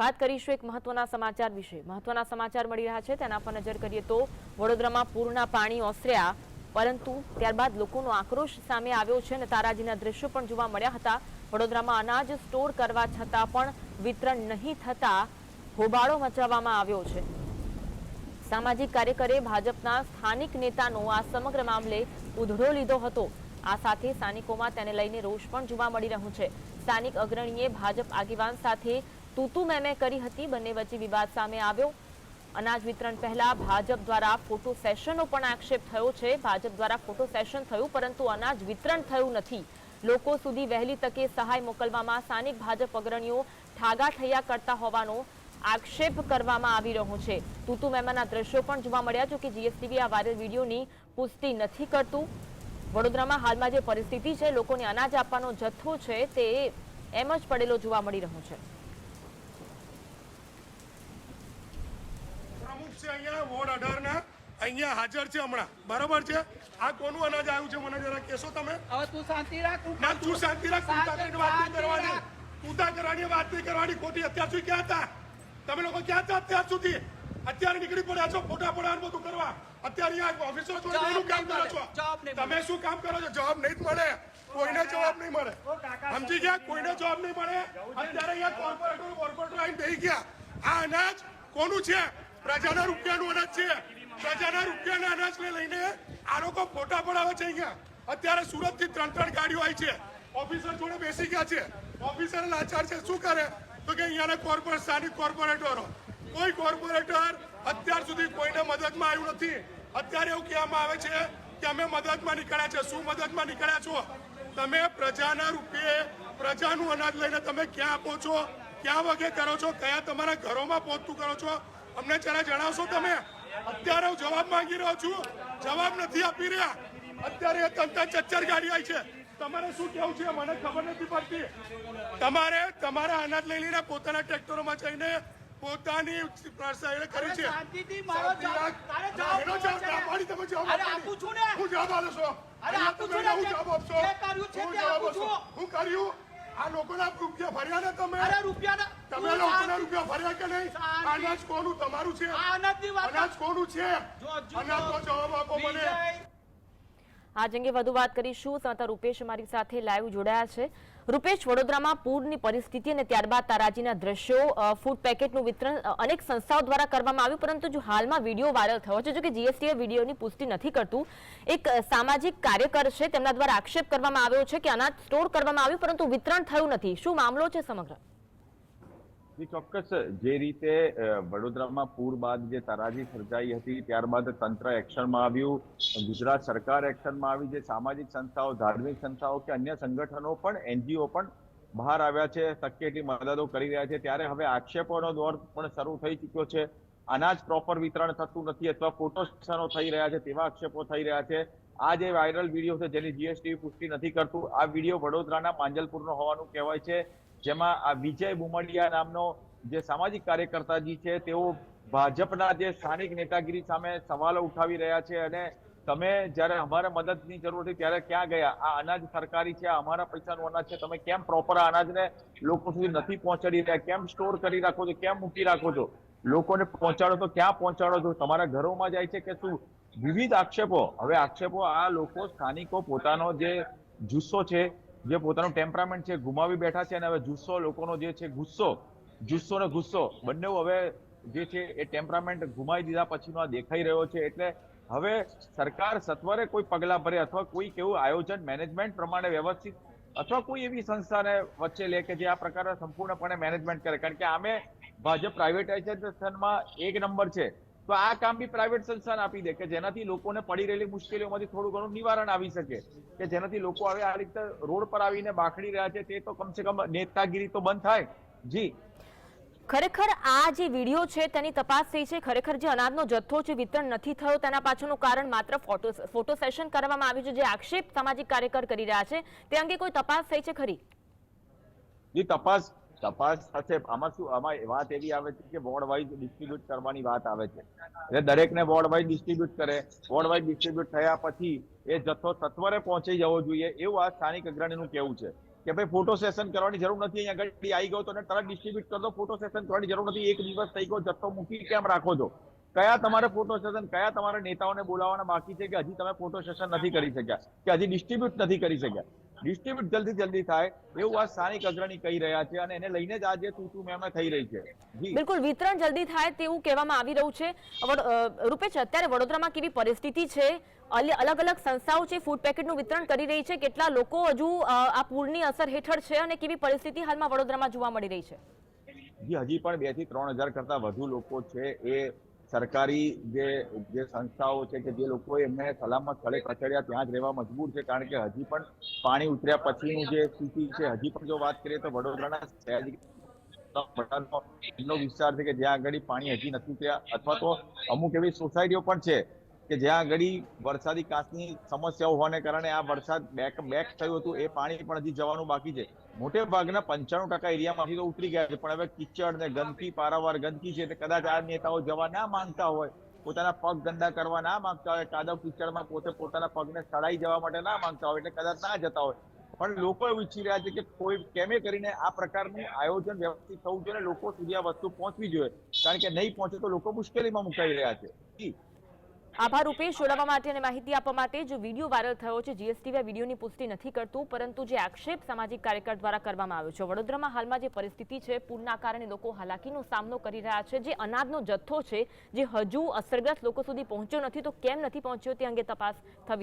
વાત કરીશું એક મહત્વના સમાચાર વિશે. મહત્વના સમાચાર મળી રહ્યા છે. તેના પર નજર કરીએ તો વડોદરામાં પૂરના પાણી ઓસર્યા, પરંતુ ત્યારબાદ લોકોનો આક્રોશ સામે આવ્યો છે અને તારાજીના દ્રશ્યો પણ જોવા મળ્યા હતા. વડોદરામાં અનાજ સ્ટોર કરવા છતાં પણ વિતરણ નહીં થતા હોબાળો મચાવવામાં આવ્યો છે. સામાજિક કાર્યકરે ભાજપના સ્થાનિક નેતાનો આ સમગ્ર મામલે ઉધડો લીધો હતો. આ સાથે સ્થાનિકોમાં તેને લઈને રોષ પણ જોવા મળી રહ્યો છે. સ્થાનિક અગ્રણીએ ભાજપ આગેવાન સાથે તૂતુ મેમે કરી હતી. બંને વચ્ચે વિવાદ સામે આવ્યો. અનાજ વિતરણ પહેલા ભાજપ દ્વારા ફોટો સેશનનો પણ આક્ષેપ થયો છે. ભાજપ દ્વારા ફોટો સેશન થયું, પરંતુ અનાજ વિતરણ થયું નથી. લોકો સુધી વહેલી તકે સહાય મોકલવામાં સ્થાનિક ભાજપ અગ્રણીઓ ઠાગાઠૈયા કરતા હોવાનો આક્ષેપ કરવામાં આવી રહ્યો છે. તૂતુ મેમાના દ્રશ્યો પણ જોવા મળ્યા જો કે જીએસટીવી આ વાયરલ વિડીયોની પુષ્ટિ નથી કરતું. વડોદરામાં હાલમાં જે પરિસ્થિતિ છે, લોકોને અનાજ આપવાનો જથ્થો છે તે એમ જ પડેલો જોવા મળી રહ્યો છે. છે અહીંયા વોર્ડ અઢારના. અહીંયા હાજર છે હમણાં. બરાબર છે? આ કોનું અનાજ આવ્યું છે? મને જરા કેશો તમે? હવે તું શાંતિ રાખ ના તું શાંતિ રાખ તું કરીને વાત નહીં કરવાની. તું તા કરવાની વાત નહીં કરવાની. ખોટી અત્યાર સુધી ક્યાં હતા? તમે લોકો ક્યાં હતા અત્યાર સુધી? અત્યારે નીકળી પડ્યા છો ફોટા પડવાનું બધું કરવા. અત્યારે આ ઓફિસરો છો એનું કામ કરો છો. તમે શું કામ કરો છો? જવાબ નહીં મળે. કોઈને જવાબ નહીં મળે. સમજી ગયા? કોઈને જવાબ નહીં મળે? અત્યારે અહીંયા કોર્પોરેટર કોર્પોરેટર આવીને બેસી ગયા. આ અનાજ કોનું છે? પ્રજાના રૂપિયાનું અનાજ છે. પ્રજાના રૂપિયાના અનાજને લઈને આ લોકો ફોટા પડાવે છે અહીંયા. અત્યારે સુરતથી ત્રણ ત્રણ ગાડીઓ આવી છે. ઓફિસર જોડે બેસી ગયા છે. ઓફિસર લાચાર છે. શું કરે? તો કે અહીંયાના કોર્પોરેટ સ્થાનિક કોર્પોરેટરો. કોઈ કોર્પોરેટર અત્યાર સુધી કોઈને મદદમાં આવ્યું નથી. અત્યારે એવું કહેવામાં આવે છે કે અમે મદદમાં નીકળ્યા છે. શું મદદમાં નીકળ્યા છો? તમે પ્રજાના રૂપિયે પ્રજાનું અનાજ લઈને તમે ક્યાં આપો છો? ક્યાં વગે કરો છો? કયા તમારા ઘરોમાં પહોંચતું કરો છો? અમને જરા જણાવશો તમે? અત્યારે હું જવાબ માંગી રહ્યો છું. જવાબ નથી આપી રહ્યા. અત્યારે તંત્ર ચચ્ચર ગાડી આવી છે. તમારે શું કેવું છે? મને ખબર નથી પડતી. તમારે તમારા અનાજ લઈ લઈને પોતાના ટ્રેક્ટરોમાં જઈને પોતાની પ્રસારણ કરી છે. તમે જવાબ. હું જવાબ આપશો હું જવાબ આપશો. હું કર્યું? આ લોકોના રૂપિયા ભર્યા ને તમે? અરે રૂપિયાના લોકોના રૂપિયા ભર્યા કે નહીં? અનાજ કોનું? તમારું છે. આ અનાજની અનાજ કોનું છે? જો- જો- અનાજનો જવાબ આપો મને. આજ અંગે વધુ વાત કરીશું. સંતા રૂપેશ અમારી સાથે લાઈવ જોડાયા છે. રૂપેશ વડોદરામાં પૂરની પરિસ્થિતિ અને ત્યારબાદ તારાજીના દ્રશ્યો ફૂડ પેકેટનું વિતરણ અનેક સંસ્થાઓ દ્વારા કરવામાં આવ્યું પરંતુ જો હાલમાં વીડિયો વાયરલ થયો છે જો કે જીએસટીએ વિડીયોની પુષ્ટિ નથી કરતું. એક સામાજિક કાર્યકર છે તેમના દ્વારા આક્ષેપ કરવામાં આવ્યો છે કે અનાજ સ્ટોર કરવામાં આવ્યું પરંતુ વિતરણ થયું નથી. શું મામલો છે સમગ્ર? ચોક્કસ. જે રીતે વડોદરામાં પૂર બાદ જે તારાજી સર્જાઈ હતી, ત્યારબાદ તંત્ર એક્શનમાં આવ્યું. ગુજરાત સરકાર એક્શનમાં આવી. જે સામાજિક સંસ્થાઓ, ધાર્મિક સંસ્થાઓ કે અન્ય સંગઠનો પણ, એનજીઓ પણ બહાર આવ્યા છે, શક્ય એટલી મદદો કરી રહ્યા છે. ત્યારે હવે આક્ષેપોનો દોર પણ શરૂ થઈ ચૂક્યો છે. અનાજ પ્રોપર વિતરણ થતું નથી અથવા ફોટો સેશનો થઈ રહ્યા છે તેવા આક્ષેપો થઈ રહ્યા છે. આ જે વાયરલ વીડિયો છે જેની જીએસટી પુષ્ટિ નથી કરતું, આ વીડિયો વડોદરાના માંજલપુરનો હોવાનું કહેવાય છે. જેમાં આ વિજય બુમડિયા નામનો જે સામાજિક કાર્યકર્તાજી છે, તેઓ ભાજપના જે સ્થાનિક નેતાગીરી સામે સવાલો ઉઠાવી રહ્યા છે અને તમે જ્યારે અમારે મદદની જરૂર હતી ત્યારે ક્યાં ગયા? આ અનાજ સરકારી છે અમારા પૈસાનું અનાજ છે. તમે કેમ પ્રોપર અનાજને લોકો સુધી નથી પહોંચાડી રહ્યા? કેમ સ્ટોર કરી રાખો છો? કેમ મૂકી રાખો છો? લોકોને પહોંચાડો તો ક્યાં પહોંચાડો છો? તમારા ઘરોમાં જાય છે કે શું? વિવિધ આક્ષેપો. હવે આક્ષેપો આ લોકો સ્થાનિકો પોતાનો જે જુસ્સો છે, જે પોતાનું ટેમ્પરામેન્ટ છે, ગુમાવી બેઠા છે અને હવે જુસ્સો લોકોનો જે છે ગુસ્સો જુસ્સો ને ગુસ્સો બંને હવે જે છે એ ટેમ્પરામેન્ટ ગુમાવી દીધા પછીનો આ દેખાઈ રહ્યો છે. એટલે હવે સરકાર સત્વરે કોઈ પગલાં ભરે અથવા કોઈ કેવું આયોજન મેનેજમેન્ટ પ્રમાણે વ્યવસ્થિત અથવા કોઈ એવી સંસ્થાને વચ્ચે લે કે જે આ પ્રકારના સંપૂર્ણપણે મેનેજમેન્ટ કરે. કારણ કે આમે ભાજપ પ્રાઇવેટાઇઝેશનમાં એક નંબર છે. તો આ કામ બી પ્રાઇવેટ સંસ્થાને આપી દે કે જેનાથી લોકોને પડી રહેલી મુશ્કેલીઓમાંથી થોડું ઘણું નિવારણ આવી શકે. કે જેનાથી લોકો હવે આ રીતે રોડ પર આવીને બાખડી રહ્યા છે તે તો કમસે કમ નેતાગીરી તો બંધ થાય. જી. ખરેખર આ જે વીડિયો છે તેની તપાસ થઈ છે. ખરેખર જે અનાજનો જથ્થો છે વિતરણ નથી થયો તેના પાછળનું કારણ માત્ર ફોટો ફોટો સેશન કરવામાં આવ્યું છે જે આક્ષેપ સામાજિક કાર્યકર કરી રહ્યા છે. તે અંગે કોઈ તપાસ થઈ છે ખરી? તપાસ તપાસ સાથે આમાં શું? આમાં વાત એવી આવે છે કે વોર્ડ વાઇઝ ડિસ્ટ્રીબ્યુટ કરવાની વાત આવે છે. એટલે દરેકને વોર્ડ વાઇઝ ડિસ્ટ્રીબ્યુટ કરે. વોર્ડ વાઇઝ ડિસ્ટ્રીબ્યુટ થયા પછી એ જથ્થો સત્વરે પહોંચી જવો જોઈએ એવું આ સ્થાનિક અગ્રણીનું કેવું છે. કે ભાઈ ફોટો સેશન કરવાની જરૂર નથી. અહીંયા આગળ આવી ગયો તો તરત ડિસ્ટ્રીબ્યુટ કરી ફોટો સેશન કરવાની જરૂર નથી. એક દિવસ થઈ ગયો જથ્થો મૂકી કેમ રાખો છો? કયા તમારે ફોટો સેશન કયા તમારા નેતાઓને બોલાવવાના બાકી છે કે હજી તમે ફોટો સેશન નથી કરી શક્યા? કે હજી ડિસ્ટ્રીબ્યુટ નથી કરી શક્યા? ડિસ્ટ્રીબ્યુટ જલ્દી જલ્દી થાય. એવું આ સ્થાનિક અગ્રણી કહી રહ્યા છે અને એને લઈને જ આજે તું તું મેં થઈ રહી છે. બિલકુલ વિતરણ જલ્દી થાય તેવું કહેવામાં આવી રહ્યું છે. રૂપેશ અત્યારે વડોદરામાં કેવી પરિસ્થિતિ છે? અલ- અલગ અલગ સંસ્થાઓ છે ફૂડ પેકેટનું વિતરણ કરી રહી છે. કેટલા લોકો હજુ આ પૂરની અસર હેઠળ છે અને કેવી પરિસ્થિતિ હાલમાં વડોદરામાં જોવા મળી રહી છે? જી હજી પણ બેથી ત્રણ હજાર કરતા વધુ લોકો છે એ સરકારી જે જે સંસ્થાઓ છે કે જે લોકો એમને સલામત સ્થળે ખસેડ્યા ત્યાં જ રહેવા મજબૂર છે. કારણ કે હજી પણ પાણી ઉતર્યા પછીનું જે સ્થિતિ છે, હજી પણ જો વાત કરીએ તો વડોદરાના એમનો વિસ્તાર છે કે જ્યાં આગળ પાણી હજી નથી ત્યાં અથવા તો અમુક એવી સોસાયટીઓ પણ છે કે જ્યાં આગળ વરસાદી કાચની સમસ્યાઓ હોવાને કારણે આ વરસાદ બેક બેક થયું હતું. એ પાણી પણ હજી જવાનું બાકી છે. મોટે ભાગના પંચાણું ટકા એરિયામાંથી તો ઉતરી ગયા છે. પણ હવે કિચડ ને ગંદકી, પારાવાર ગંદકી છે કદાચ આ નેતાઓ જવા ના માંગતા હોય, પોતાના પગ ગંદા કરવા ના માંગતા હોય, કાદવ કિચડમાં પોતે પોતાના પગને સડાઈ જવા માટે ના માંગતા હોય એટલે કદાચ ના જતા હોય. પણ લોકો એવું ઈચ્છી રહ્યા છે કે કોઈ કેમે કરીને આ પ્રકારનું આયોજન વ્યવસ્થિત થવું જોઈએ લોકો સુધી આ વસ્તુ પહોંચવી જોઈએ. કારણ કે નહીં પહોંચે તો લોકો મુશ્કેલીમાં મુકાઈ રહ્યા છે. આભાર રૂપેશ જોડાવા માટે અને માહિતી આપવા માટે. જો વીડિયો વાયરલ થયો છે જીએસટી આ વિડીયોની પુષ્ટિ નથી કરતું, પરંતુ જે આક્ષેપ સામાજિક કાર્યકર દ્વારા કરવામાં આવ્યો છે. વડોદરામાં હાલમાં જે પરિસ્થિતિ છે પૂરના કારણે લોકો હાલાકીનો સામનો કરી રહ્યા છે. જે અનાજનો જથ્થો છે, જે હજુ અસરગ્રસ્ત લોકો સુધી પહોંચ્યો નથી, તો કેમ નથી પહોંચ્યો તે અંગે તપાસ થવી